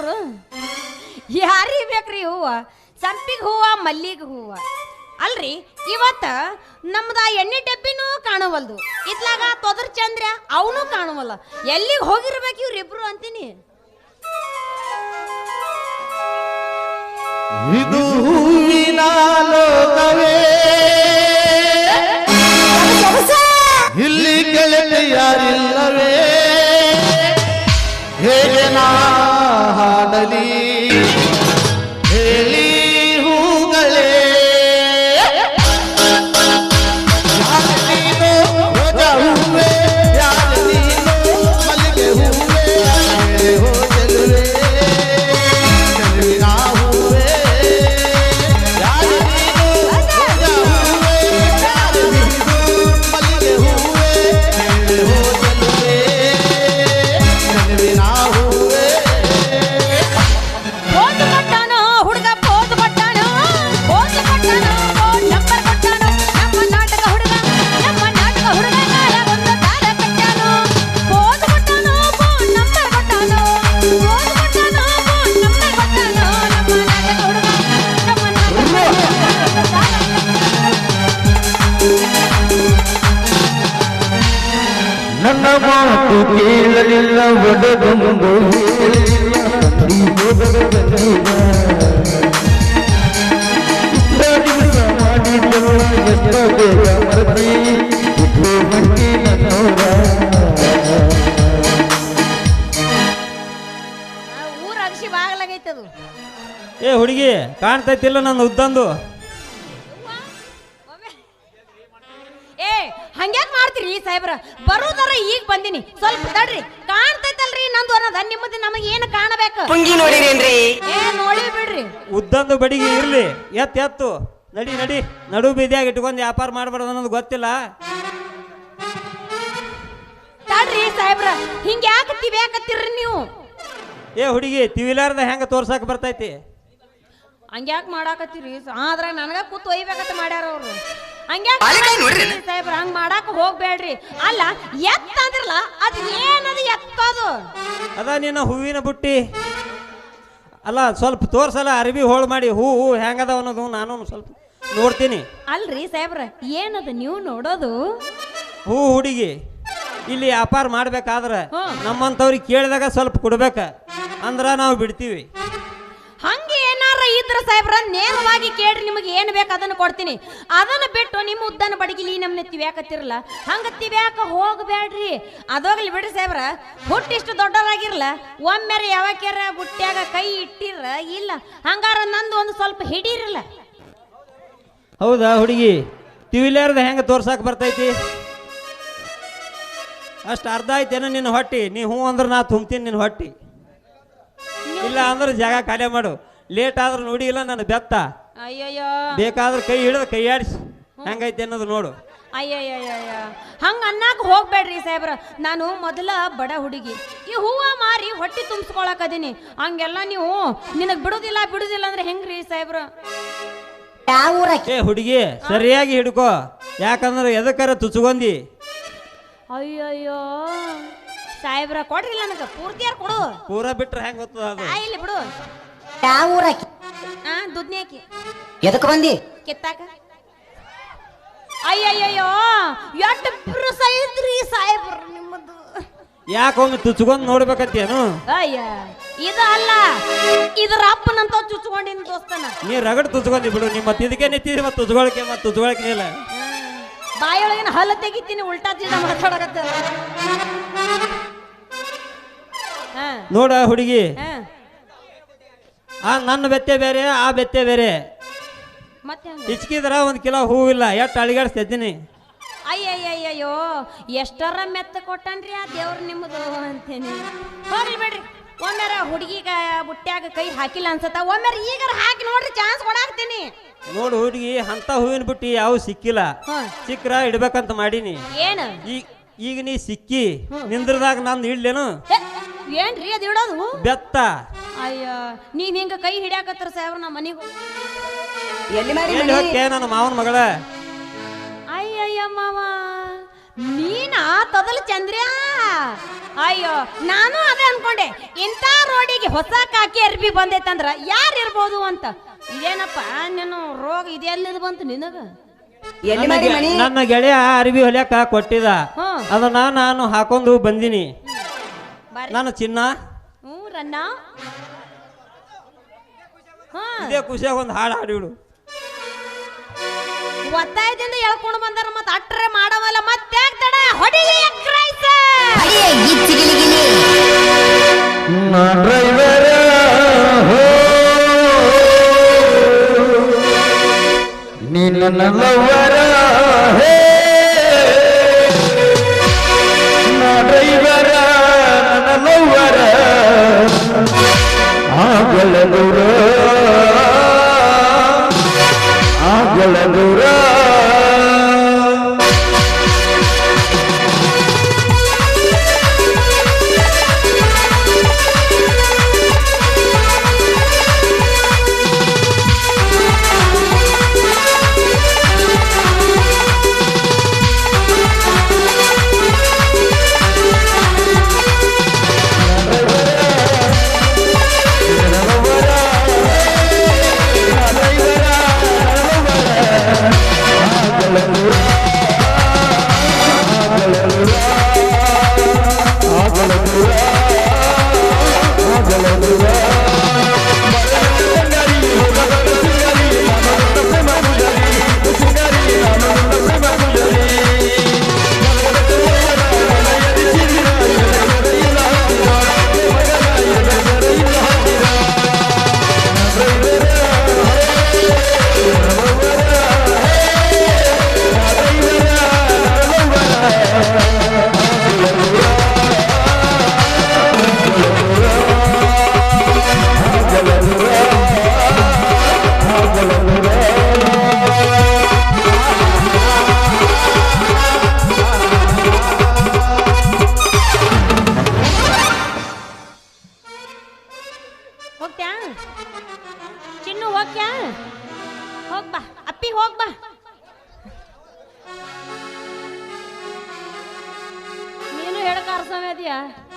ಅವರು ಯಾರಿಗೆ ಬೇಕ್ರಿ ಹೂವ? ಸಂಪಿಗೆ ಹೂವ, ಮಲ್ಲಿಗೆ ಹೂವ? ಅಲ್ರಿ, ಇವತ್ತ ನಮ್ದ ಎಣ್ಣೆ ಡಬ್ಬಿನೂ ಕಾಣವಲ್ದು. ಇದ್ಲಾಗ ತೊದರ್ ಚಂದ್ರ ಅವನು ಕಾಣುವಲ್ಲ. ಎಲ್ಲಿಗೆ ಹೋಗಿರ್ಬೇಕು ಇವ್ರಿಬ್ರು ಅಂತೀನಿ. ಇದು ಹೂವಿನ ಲೋಕವೇ. ಇಟ್ಟು ಕೇಳಲಿಲ್ಲ ಊರ ಬಾಗಲಾಗೈತದು ಏ ಹುಡುಗಿ ಕಾಣ್ತೈತಿಲ್ಲ ನನ್ನ ಉದ್ದಂದು. ಹಂಗ್ಯಾಕ್ ಮಾಡ್ತೀರಿ ಸಾಹೇಬ್ರ ಬರೋದರ ಈಗ ಬಂದಿನಿ. ಸ್ವಲ್ಪ ತಡ್ರಿ. ಕಾಣ್ತೈತಲ್ರಿ ನಂದು ಅನ್ನೋದ. ನಿಮ್ಮದು ನಮಗೆ ಏನು ಕಾಣಬೇಕು? ಪುಂಗಿ ನೋಡಿರೇನ್ರಿ? ಏ ನೋಡಿ ಬಿಡ್ರಿ. ಉದ್ದಂದು ಬಡಿಗೆ ಇರ್ಲಿ. ಎತ್ ಎತ್ತು. ನಡಿ ನಡಿ. ನಡು ಬೀದಿಯಾಗಿ ಇಟ್ಕೊಂಡು ವ್ಯಾಪಾರ ಮಾಡ್ಬಾರ್ದು ಅನ್ನೋದು ಗೊತ್ತಿಲ್ಲ. ತಡ್ರಿ ಸಾಹೇಬ್ರ. ಹಿಂಗ ಯಾಕೆ ತಿವ್ಯಾಕತ್ತೀರ್ರಿ ನೀವು? ಏ ಹುಡುಗಿ ತಿವಿಲಾರ್ದ ಹೆಂಗ ತೋರ್ಸಕ್ ಬರ್ತೈತಿ? ಹಂಗ್ಯಾಕ್ ಮಾಡಾಕತ್ತೀರಿ? ಆದ್ರೆ ನನಗ ಕೂತ್ ಒಯ್ಬೇಕಂತ ಮಾಡ್ಯಾರ ಅವ್ರು. ಸಾಹೇಬ್ರ? ಹಂಗ ಮಾಡಾಕ ಹೋಗ್ಬೇಡ್ರಿ. ಅಲ್ಲ ಎತ್ತ ಅಂದ್ರಲ್ಲ ಅದ್ ಏನದು ಎತ್ತದು? ಅದ ನಿನ್ನ ಹೂವಿನ ಬುಟ್ಟಿ. ಅಲ್ಲ ಸ್ವಲ್ಪ ತೋರ್ಸಲ್ಲ ಅರಬಿ ಹೋಳ್ ಮಾಡಿ. ಹೂ ಹೂ ಹೆಂಗದ ಅನ್ನೋದು ನಾನು ಸ್ವಲ್ಪ ನೋಡ್ತೀನಿ. ಅಲ್ರಿ ಸಾಹೇಬ್ರ ಏನದು ನೀವು ನೋಡೋದು? ಹೂ ಹುಡುಗಿ ಇಲ್ಲಿ ವ್ಯಾಪಾರ ಮಾಡ್ಬೇಕಾದ್ರೆ. ನಮ್ಮಂತವ್ರಿಗೆ ಕೇಳಿದಾಗ ಸ್ವಲ್ಪ ಕೊಡ್ಬೇಕ. ಅಂದ್ರ ನಾವು ಬಿಡ್ತೀವಿ. ಹಂಗೆ ಏನಾರ ಇದ್ರ ಸಾಹೇಬ್ರ? ನೇರವಾಗಿ ಕೇಳ್ರಿ, ನಿಮಗೆ ಏನು ಬೇಕು ಅದನ್ನು ಕೊಡ್ತೀನಿ. ಅದನ್ನು ಬಿಟ್ಟು ನಿಮ್ಮ ಉದ್ದನ ಬಡಗಿಲಿ ನಮ್ಮನೆ ತಿವ್ಯಾಕತ್ತಿರಲ್ಲ? ಹಂಗೆ ತಿವ್ಯಾಕ ಹೋಗಬೇಡ್ರಿ ಅದೋಗ್ಲಿ ಬಿಡ್ರಿ ಸಾಹೇಬ್ರ, ಹುಟ್ಟಿಷ್ಟು ದೊಡ್ಡದಾಗಿರ್ಲ, ಒಮ್ಮೆರೆ ಯಾವಾಕ್ಯಾರ ಬುಟ್ಟ್ಯಾಗ ಕೈ ಇಟ್ಟಿರ ಇಲ್ಲ. ಹಂಗಾರ ನಂದು ಒಂದು ಸ್ವಲ್ಪ ಹಿಡೀರಲ್ಲ. ಹೌದಾ ಹುಡುಗಿ? ತಿವಿಲಾರ್ದ ಹೆಂಗೆ ತೋರ್ಸಕ್ಕೆ ಬರ್ತೈತಿ? ಅಷ್ಟು ಅರ್ಧ ಐತೇನ ನಿನ್ನ ಹೊಟ್ಟಿ. ನೀ ಹ್ಞೂ ಅಂದ್ರೆ ನಾ ತುಂಬ್ತೀನಿ ನಿನ್ನ ಹೊಟ್ಟಿ. ಇಲ್ಲ ಅಂದ್ರೆ ಜಾಗ ಖಾಲಿ ಮಾಡು. ಲೇಟ್ ಆದ್ರೆ ನೋಡಿ, ಇಲ್ಲ ನನ್ನ ಬೆತ್ತ. ಅಯ್ಯಯ್ಯೋ. ಬೇಕಾದ್ರೆ ಕೈ ಹಿಡಿದು ಕೈ ಆಡಿಸಿ. ಹೆಂಗೈತೆ ಅನ್ನೋದು ನೋಡು. ಅಯ್ಯಯ್ಯಯ್ಯ ಹಂಗ ಅನ್ನಕ್ ಹೋಗ್ಬೇಡ್ರಿ ಸಾಹೇಬ್ರ. ನಾನು ಮೊದಲ ಬಡ ಹುಡುಗಿ. ಈ ಹೂವ ಮಾರಿ ಹೊಟ್ಟಿ ತುಂಬಿಸ್ಕೊಳಕ್ ಅದೀನಿ. ಹಂಗೆಲ್ಲ ನೀವು ನಿನಗ್ ಬಿಡುದಿಲ್ಲ ಬಿಡುದಿಲ್ಲ ಅಂದ್ರೆ ಹೆಂಗ್ರಿ ಸಾಹೇಬ್ರ? ಏ ಹುಡುಗಿ ಸರಿಯಾಗಿ ಹಿಡ್ಕೋ. ಯಾಕಂದ್ರೆ ಎದಕ್ಕಾರ ತುಚ್ಕೊಂಡಿ ಅಯ್ಯಯ್ಯೋ. ಸಾಹೇಬ್ರ ಕೊಡ್ರಿ ನನಗೆ. ಪೂರ್ತಿಯಾರ್ ಕೊಡು. ಪೂರ ಬಿಟ್ರೆ ಹೆಂಗ್ ಗೊತ್ತದ ಅದು? ಆ, ಇಲ್ಲಿ ಬಿಡು. ಯಾವ ಊರಾಕಿ? ಆ ದುದ್ನ್ಯಾಕಿ. ಎದಕ್ ಬಂದಿ? ಕೆತ್ತಾಕ? ಅಯ್ಯಯ್ಯಯ್ಯೋ ಎಷ್ಟು ಬಿರುಸ ಐತ್ರಿ ನಿಮ್ಮದು? ನಿಮ್ಮದು ಹೋಗಿ ತುಚ್ಕೊಂಡ್ ನೋಡ್ಬೇಕಂತೇನು ಅಯ್ಯ ಇದು ಅಲ್ಲ ಇದ್ರ ಅಪ್ಪನಂತ ಚುಚ್ಕೊಂಡಿನ ದೋಸ್ತನ. ನೀ ರಗಡ್ ತುಚ್ಕೊಂಡಿ ಬಿಡು ನಿಮ್ಮ ಇದಕ್ಕೆ ನಿಂತಿದ್ರಿ ಮತ್ತೆ ತುಚ್ಕೊಳಕ್ಕೆ ಮತ್ತೆ ತುಚ್ಕೊಳಕ್ಕೆ ಇಲ್ಲ. ಬಾಯೊಳಗಿನ ಹಲ್ಲ ತೆಗಿತೀನಿ ಉಲ್ಟಾ ತಿದ ಮಾತಾಡಕತ್ತ ಹಾ ನೋಡ ಹುಡುಗಿ ಹಾ ಆ ನನ್ನ ಬೆತ್ತೆ ಬೇರೆ ಆ ಬೆತ್ತೆ ಬೇರೆ. ಮತ್ತೆ ಹಿಚ್ಕಿದ್ರ ಒಂದ್ ಕಿಲೋ ಹೂವಿಲ್ಲ ಎಷ್ಟು ಅಳಿಗಾಡ್ಸ್ತಿದ್ದೀನಿ? ಅಯ್ಯಯ್ಯಯ್ಯೋ ಎಷ್ಟರ ಮೆತ್ತ ಕೊಟ್ಟನ್ರಿ ಆ ದೇವ್ರ ನಿಮ್ಮದು ಅಂತೇನಿ ಹೋಗ್ಲಿ ಬಿಡ್ರಿ. ಒಮ್ಮೆರ ಹುಡುಗಿಗ ಬುಟ್ಟ್ಯಾಗ ಕೈ ಹಾಕಿಲ್ಲ ಅನ್ಸತ್ತ. ಒಮ್ಮೆರ ಈಗ ಹಾಕಿ ನೋಡ್ರಿ ಚಾನ್ಸ್ ಕೊಡಾಕ್ತೀನಿ. ನೋಡು ಹುಡುಗಿ ಅಂತ ಹೂವಿನ ಬುಟ್ಟಿ ಯಾವ ಸಿಕ್ಕಿಲ್ಲ. ಸಿಕ್ಕ್ರ ಇಡ್ಬೇಕಂತ ಮಾಡೀನಿ. ಏನು? ಈಗ ಈಗ ನೀ ಸಿಕ್ಕಿ ನಿಂದ್ರದಾಗ ನಂದು ಇಡ್ಲೇನು? ಏನ್ರಿ ಅದು ಇಡೋದು ಬೆತ್ತ. ಅಯ್ಯೋ ನೀವ್ ಹಿಂಗ ಕೈ ಹಿಡ್ಯಾಕತ್ರ ಸಾಹೇಬ್ರ ನಮ್ಮ ಮನೆಗೆ ಎಲ್ಲಿ ಮಾರಿ ಎಲ್ಲಿ ಹೋಗ್ಕೆ ನನ್ನ ಮಾವನ ಮಗಳ? ಅಯ್ಯಯ್ಯ ಮಾವ ನೀನಾ ತೊದಲು ಚಂದ್ರ್ಯಾ? ಅಯ್ಯೋ ನಾನು ಅದೇ ಅನ್ಕೊಂಡೆ ಇಂಥ ರೋಡಿಗೆ ಹೊಸ ಕಾಕಿ ಅರ್ಬಿ ಬಂದೈತಂದ್ರ ಯಾರು ಇರ್ಬೋದು ಅಂತ. ಇದೇನಪ್ಪ ನೀನು ರೋಗ ಇದೆಲ್ಲಿದ್ ಬಂತು ನಿನಗ? ಎಲ್ಲಿ ಮಾರಿ ನನ್ನ ಮನಿ? ಗೆಳೆಯ ಅರ್ಬಿ ಹೊಲ್ಯಾಕ ಕೊಟ್ಟಿದ. ಹ್ಮ್. ಅದನ್ನ ನಾನು ಹಾಕೊಂಡು ಬಂದಿನಿ. ನಾನು ಚಿನ್ನ. ಹ್ಞೂ ರನ್ನ. ಹಾ. ಇದೇ ಖುಷಿಯಾಗ ಒಂದು ಹಾಡು ಹಾಡಿಬಿಡು ಒತ್ತಾಯದಿಂದ ಹೇಳ್ಕೊಂಡು ಬಂದಾರ ಮತ್ತೆ ಅಟ್ರೆ ಮಾಡವಲ್ಲ ಮತ್ತೆ ತಡ ಹೊಡಿಲಿ ಎಗ್ರೈಸ. ಅಡಿಯ ಗಿಚ್ಚಿಗಿಲಿಗಿಲಿ ನಾ ಡ್ರೈವರ ಹೋ. ನಿನ್ನ ನಲ್ಲವರ ಹೇ. ಲವ್ವರ ಆಗಲ ದೂರ ya.